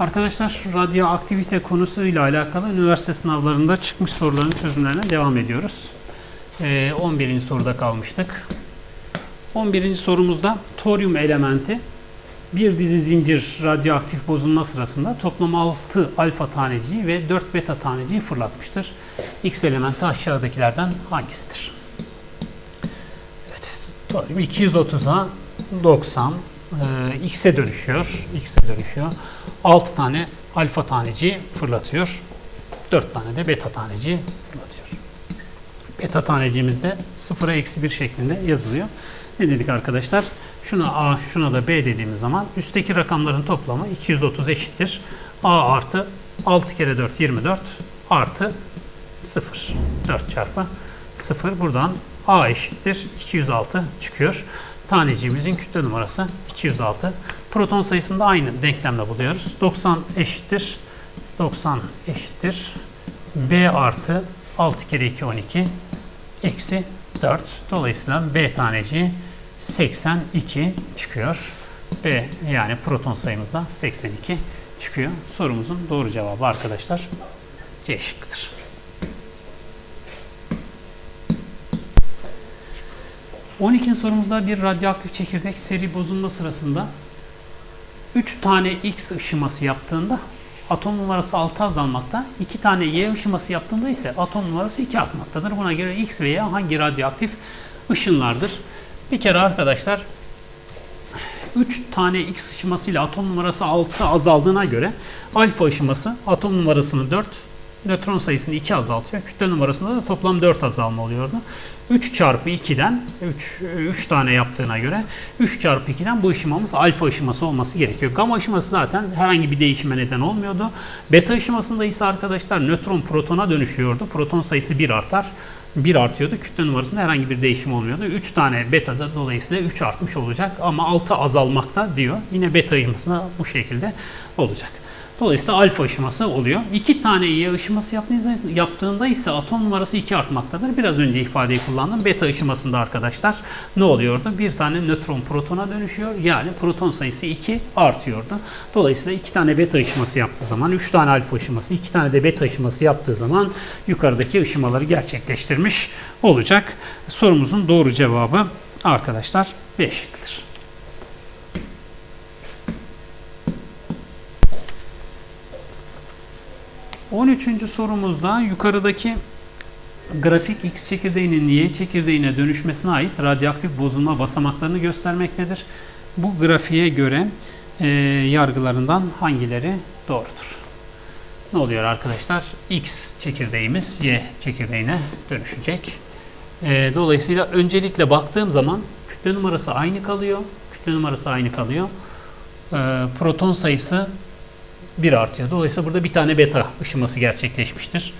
Arkadaşlar radyoaktivite konusuyla alakalı üniversite sınavlarında çıkmış soruların çözümlerine devam ediyoruz. Ee, 11. soruda kalmıştık. 11. sorumuzda toryum elementi bir dizi zincir radyoaktif bozulma sırasında toplam 6 alfa taneciği ve 4 beta taneciği fırlatmıştır. X elementi aşağıdakilerden hangisidir? Evet, toryum 230'a 90 e, X'e dönüşüyor. X'e dönüşüyor. 6 tane alfa taneciği fırlatıyor. 4 tane de beta taneciği fırlatıyor. Beta taneciğimiz de 0'a eksi 1 şeklinde yazılıyor. Ne dedik arkadaşlar? Şuna A, şuna da B dediğimiz zaman üstteki rakamların toplamı 230 eşittir. A artı 6 kere 4 24 artı 0. 4 çarpı 0. Buradan A eşittir. 206 çıkıyor. Taneciğimizin kütle numarası 206. Proton sayısını da aynı denklemle buluyoruz. 90 eşittir. 90 eşittir. B artı 6 kere 2 12 eksi 4. Dolayısıyla B taneciği 82 çıkıyor. B yani proton sayımız da 82 çıkıyor. Sorumuzun doğru cevabı arkadaşlar C şıkkıdır. On ikinci sorumuzda bir radyoaktif çekirdek seri bozulma sırasında 3 tane X ışıması yaptığında atom numarası 6 azalmakta. 2 tane Y ışıması yaptığında ise atom numarası 2 artmaktadır. Buna göre X ve Y hangi radyoaktif ışınlardır? Bir kere arkadaşlar 3 tane X ışımasıyla atom numarası 6 azaldığına göre alfa ışıması atom numarasını 4, nötron sayısını 2 azaltıyor. Kütle numarasında da toplam 4 azalma oluyordu. 3 çarpı 2'den 3, 3 tane yaptığına göre 3 çarpı 2'den bu ışımamız alfa ışıması olması gerekiyor. Gamma ışıması zaten herhangi bir değişime neden olmuyordu. Beta ışımasında ise arkadaşlar nötron protona dönüşüyordu. Proton sayısı 1 artar. 1 artıyordu. Kütle numarasında herhangi bir değişim olmuyordu. 3 tane beta'da dolayısıyla 3 artmış olacak ama 6 azalmakta diyor. Yine beta ışıması da bu şekilde olacak. Dolayısıyla alfa ışıması oluyor. 2 tane Y ışıması yaptığında ise atom numarası 2 artmaktadır. Biraz önce ifadeyi kullandım. Beta ışımasında arkadaşlar ne oluyordu? Bir tane nötron protona dönüşüyor. Yani proton sayısı 2 artıyordu. Dolayısıyla 2 tane beta ışıması yaptığı zaman 3 tane alfa ışıması, 2 tane de beta ışıması yaptığı zaman yukarıdaki ışımaları gerçekleştirmiş olacak. Sorumuzun doğru cevabı arkadaşlar B şıkkıdır. 13. sorumuzda yukarıdaki grafik X çekirdeğinin Y çekirdeğine dönüşmesine ait radyoaktif bozulma basamaklarını göstermektedir. Bu grafiğe göre e, yargılarından hangileri doğrudur? Ne oluyor arkadaşlar? X çekirdeğimiz Y çekirdeğine dönüşecek. E, dolayısıyla öncelikle baktığım zaman kütle numarası aynı kalıyor. Kütle numarası aynı kalıyor. E, proton sayısı 1 artıyor. Dolayısıyla burada bir tane beta ışıması gerçekleşmiştir.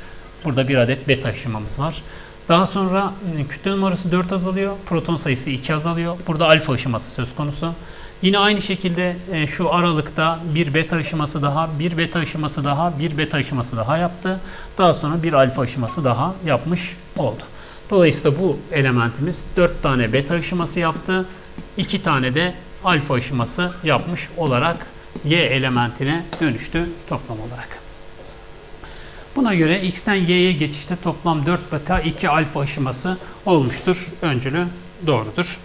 Burada bir adet beta ışımamız var. Daha sonra ıı, kütle numarası 4 azalıyor. Proton sayısı 2 azalıyor. Burada alfa ışıması söz konusu. Yine aynı şekilde e, şu aralıkta bir beta ışıması daha, bir beta ışıması daha, bir beta ışıması daha yaptı. Daha sonra bir alfa ışıması daha yapmış oldu. Dolayısıyla bu elementimiz 4 tane beta ışıması yaptı. 2 tane de alfa ışıması yapmış olarak Y elementine dönüştü toplam olarak. Buna göre X'ten Y'ye geçişte toplam 4 beta 2 alfa aşaması olmuştur. Öncülü doğrudur.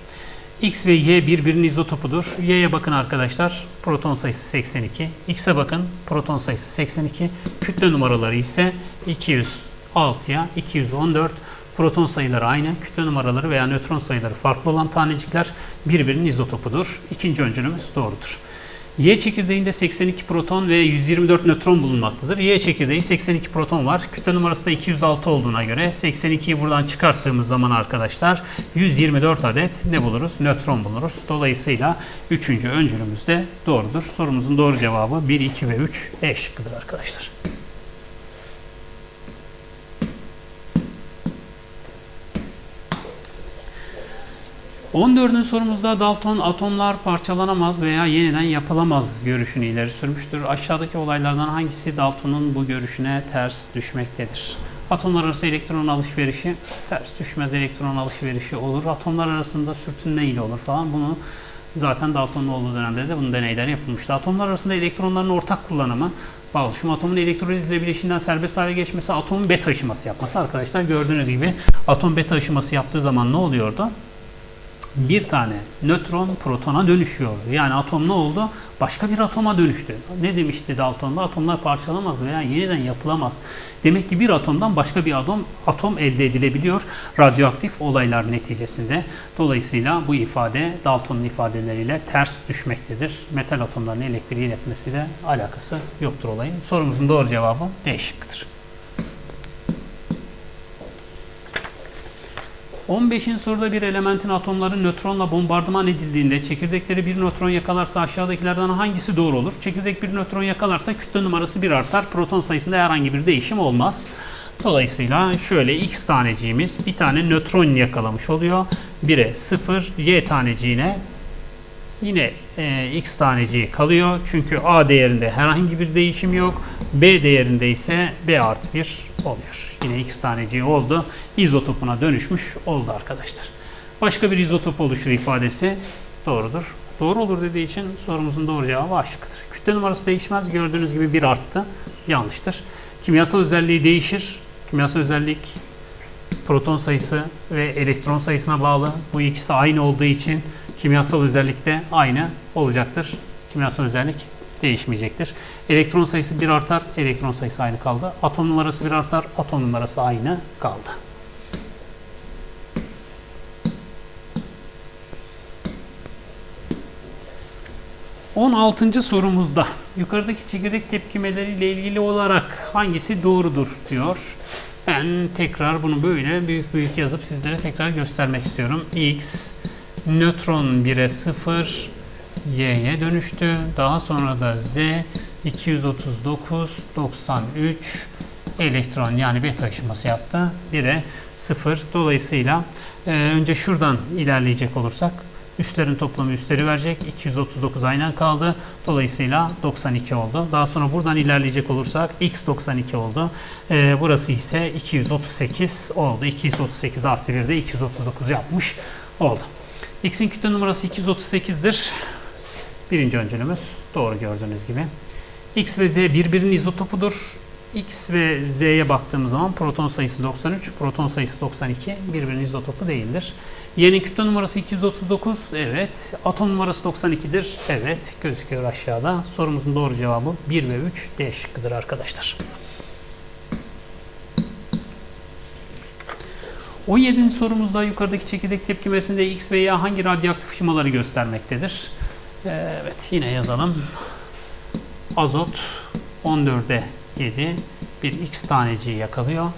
X ve Y birbirinin izotopudur. Y'ye bakın arkadaşlar. Proton sayısı 82. X'e bakın. Proton sayısı 82. Kütle numaraları ise 206'ya 214. Proton sayıları aynı. Kütle numaraları veya nötron sayıları farklı olan tanecikler birbirinin izotopudur. İkinci öncülümüz doğrudur. Y çekirdeğinde 82 proton ve 124 nötron bulunmaktadır. Y çekirdeği 82 proton var. Kütle numarası da 206 olduğuna göre 82'yi buradan çıkarttığımız zaman arkadaşlar 124 adet ne buluruz? Nötron buluruz. Dolayısıyla 3. öncülümüz de doğrudur. Sorumuzun doğru cevabı 1, 2 ve 3 E şıkkıdır arkadaşlar. 14. sorumuzda Dalton atomlar parçalanamaz veya yeniden yapılamaz görüşünü ileri sürmüştür. Aşağıdaki olaylardan hangisi Dalton'un bu görüşüne ters düşmektedir? Atomlar arası elektron alışverişi ters düşmez elektron alışverişi olur. Atomlar arasında sürtünme ile olur falan. Bunu Zaten Dalton'un olduğu dönemde de bunun deneyleri yapılmıştı. Atomlar arasında elektronların ortak kullanımı bağlaşım atomun elektrolizle bileşiğinden serbest hale geçmesi, atomun beta aşıması yapması. Arkadaşlar gördüğünüz gibi atom beta aşıması yaptığı zaman ne oluyordu? Bir tane nötron protona dönüşüyordu. Yani atom ne oldu? Başka bir atoma dönüştü. Ne demişti Dalton'da? Atomlar parçalamaz veya yeniden yapılamaz. Demek ki bir atomdan başka bir atom atom elde edilebiliyor radyoaktif olaylar neticesinde. Dolayısıyla bu ifade Dalton'un ifadeleriyle ters düşmektedir. Metal atomların elektriği iletmesiyle alakası yoktur olayın. Sorumuzun doğru cevabı D şıkkıdır. 15. soruda bir elementin atomları nötronla bombardıman edildiğinde çekirdekleri bir nötron yakalarsa aşağıdakilerden hangisi doğru olur? Çekirdek bir nötron yakalarsa kütle numarası bir artar. Proton sayısında herhangi bir değişim olmaz. Dolayısıyla şöyle x taneciğimiz bir tane nötron yakalamış oluyor. 1'e 0, y taneciğine yine e, x taneciği kalıyor. Çünkü a değerinde herhangi bir değişim yok. b değerinde ise b artı 1 oluyor. Yine x taneciği oldu. İzotopuna dönüşmüş oldu arkadaşlar. Başka bir izotop oluşur ifadesi doğrudur. Doğru olur dediği için sorumuzun doğru cevabı A şıkkıdır. Kütle numarası değişmez. Gördüğünüz gibi bir arttı. Yanlıştır. Kimyasal özelliği değişir. Kimyasal özellik proton sayısı ve elektron sayısına bağlı. Bu ikisi aynı olduğu için kimyasal özellik de aynı olacaktır. Kimyasal özellik değişmeyecektir. Elektron sayısı bir artar, elektron sayısı aynı kaldı. Atom numarası bir artar, atom numarası aynı kaldı. On altıncı sorumuzda yukarıdaki çekirdek tepkimeleriyle ilgili olarak hangisi doğrudur diyor. Ben tekrar bunu böyle büyük büyük yazıp sizlere tekrar göstermek istiyorum. X nötron 1'e 0 Y'ye dönüştü. Daha sonra da Z 239 93 elektron yani beta taşıması yaptı. 1'e 0. Dolayısıyla e, önce şuradan ilerleyecek olursak üstlerin toplamı üstleri verecek. 239 aynen kaldı. Dolayısıyla 92 oldu. Daha sonra buradan ilerleyecek olursak x 92 oldu. E, burası ise 238 oldu. 238 artı 1 de 239 yapmış oldu. X'in kütle numarası 238'dir. Birinci öncülümüz doğru gördüğünüz gibi. X ve Z birbirinin izotopudur. X ve Z'ye baktığımız zaman proton sayısı 93, proton sayısı 92 birbirinin izotopu değildir. Y'nin kütle numarası 239, evet. Atom numarası 92'dir, evet. Gözüküyor aşağıda. Sorumuzun doğru cevabı 1 ve 3 D şıkkıdır arkadaşlar. 17. sorumuzda yukarıdaki çekirdek tepkimesinde X ve Y hangi radyoaktif ışımaları göstermektedir? Evet yine yazalım. Azot 14'e 7 bir X taneciği yakalıyor.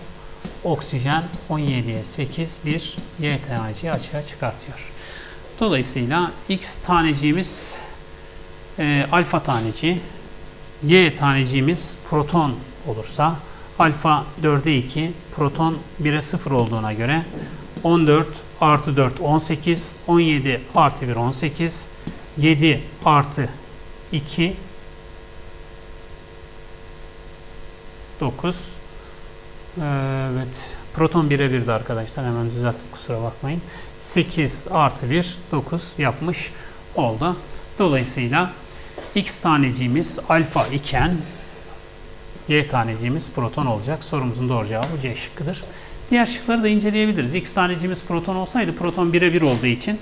Oksijen 17'ye 8 bir Y taneciği açığa çıkartıyor. Dolayısıyla X taneciğimiz e, alfa taneciği, Y taneciğimiz proton olursa alfa 4'e 2, proton 1'e 0 olduğuna göre 14 artı 4 18, 17 artı 1 18, 7 artı 2 9 Evet. Proton 1'e 1'di arkadaşlar. Hemen düzelttim kusura bakmayın. 8 artı 1 9 yapmış oldu. Dolayısıyla X taneciğimiz alfa iken Y taneciğimiz proton olacak. Sorumuzun doğru cevabı C şıkkıdır. Diğer şıkları da inceleyebiliriz. X taneciğimiz proton olsaydı proton 1'e 1 olduğu için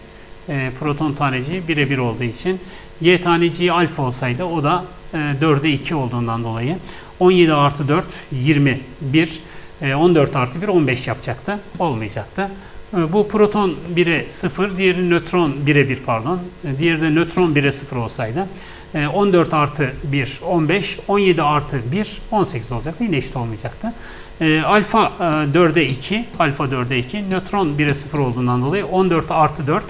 e, proton taneciği birebir olduğu için Y taneciği alfa olsaydı o da e, 4'e 2 olduğundan dolayı 17 artı 4 21 e, 14 artı 1 15 yapacaktı. Olmayacaktı. E, bu proton 1'e 0, diğeri nötron 1'e 1 pardon. E, diğeri de nötron 1'e 0 olsaydı 14 e, artı 1 15, 17 artı 1 18 olacaktı. Yine eşit olmayacaktı. E, alfa e, 4'e 2, alfa 4'e 2, nötron 1'e 0 olduğundan dolayı 14 artı 4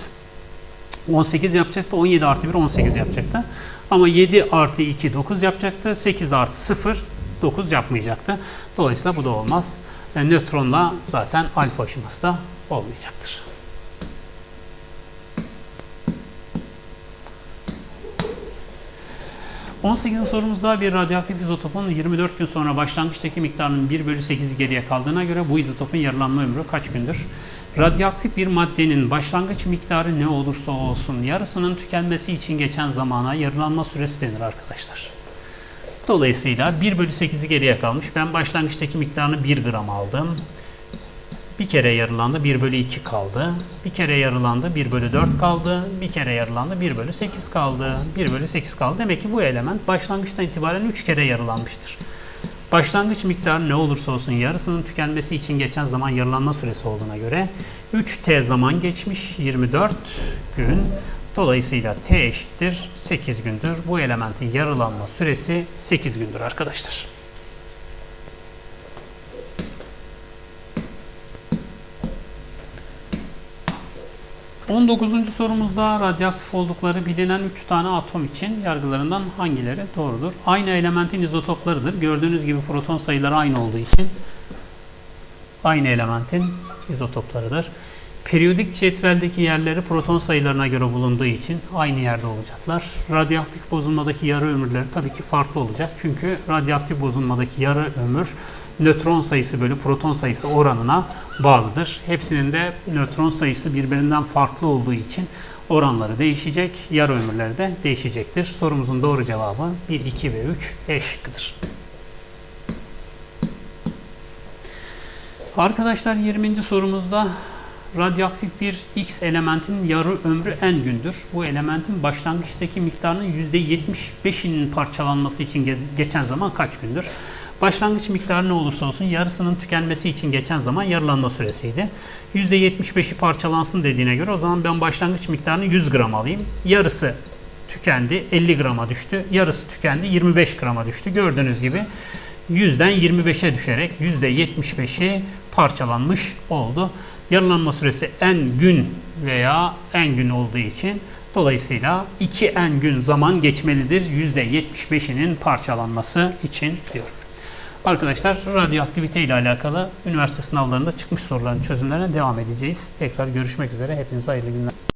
18 yapacaktı. 17 artı 1 18 yapacaktı. Ama 7 artı 2 9 yapacaktı. 8 artı 0 9 yapmayacaktı. Dolayısıyla bu da olmaz. Yani nötronla zaten alfa aşıması da olmayacaktır. 18. sorumuzda bir radyoaktif izotopun 24 gün sonra başlangıçtaki miktarının 1 bölü 8'i geriye kaldığına göre bu izotopun yarılanma ömrü kaç gündür? Radyoaktif bir maddenin başlangıç miktarı ne olursa olsun yarısının tükenmesi için geçen zamana yarılanma süresi denir arkadaşlar. Dolayısıyla 1 bölü 8'i geriye kalmış. Ben başlangıçtaki miktarını 1 gram aldım. Bir kere yarılandı 1 bölü 2 kaldı. Bir kere yarılandı 1 bölü 4 kaldı. Bir kere yarılandı 1 bölü 8 kaldı. 1 bölü 8 kaldı. Demek ki bu element başlangıçtan itibaren 3 kere yarılanmıştır. Başlangıç miktarı ne olursa olsun yarısının tükenmesi için geçen zaman yarılanma süresi olduğuna göre 3t zaman geçmiş 24 gün. Dolayısıyla t eşittir 8 gündür. Bu elementin yarılanma süresi 8 gündür arkadaşlar. On dokuzuncu sorumuzda radyoaktif oldukları bilinen 3 tane atom için yargılarından hangileri doğrudur? Aynı elementin izotoplarıdır. Gördüğünüz gibi proton sayıları aynı olduğu için aynı elementin izotoplarıdır. Periyodik cetveldeki yerleri proton sayılarına göre bulunduğu için aynı yerde olacaklar. Radyoaktif bozulmadaki yarı ömürleri tabii ki farklı olacak. Çünkü radyoaktif bozulmadaki yarı ömür nötron sayısı bölü proton sayısı oranına bağlıdır. Hepsinin de nötron sayısı birbirinden farklı olduğu için oranları değişecek, yarı ömürleri de değişecektir. Sorumuzun doğru cevabı 1, 2 ve 3 E şıkkıdır. Arkadaşlar 20. sorumuzda radyoaktif bir X elementin yarı ömrü en gündür. Bu elementin başlangıçtaki miktarının %75'inin parçalanması için geçen zaman kaç gündür? Başlangıç miktarı ne olursa olsun yarısının tükenmesi için geçen zaman yarılanma süresiydi. %75'i parçalansın dediğine göre o zaman ben başlangıç miktarını 100 gram alayım. Yarısı tükendi 50 grama düştü. Yarısı tükendi 25 grama düştü. Gördüğünüz gibi 100'den 25'e düşerek %75'i parçalanmış oldu. Yarılanma süresi en gün veya en gün olduğu için dolayısıyla 2 en gün zaman geçmelidir %75'inin parçalanması için diyorum. Arkadaşlar radyoaktivite ile alakalı üniversite sınavlarında çıkmış soruların çözümlerine devam edeceğiz. Tekrar görüşmek üzere. Hepinize hayırlı günler.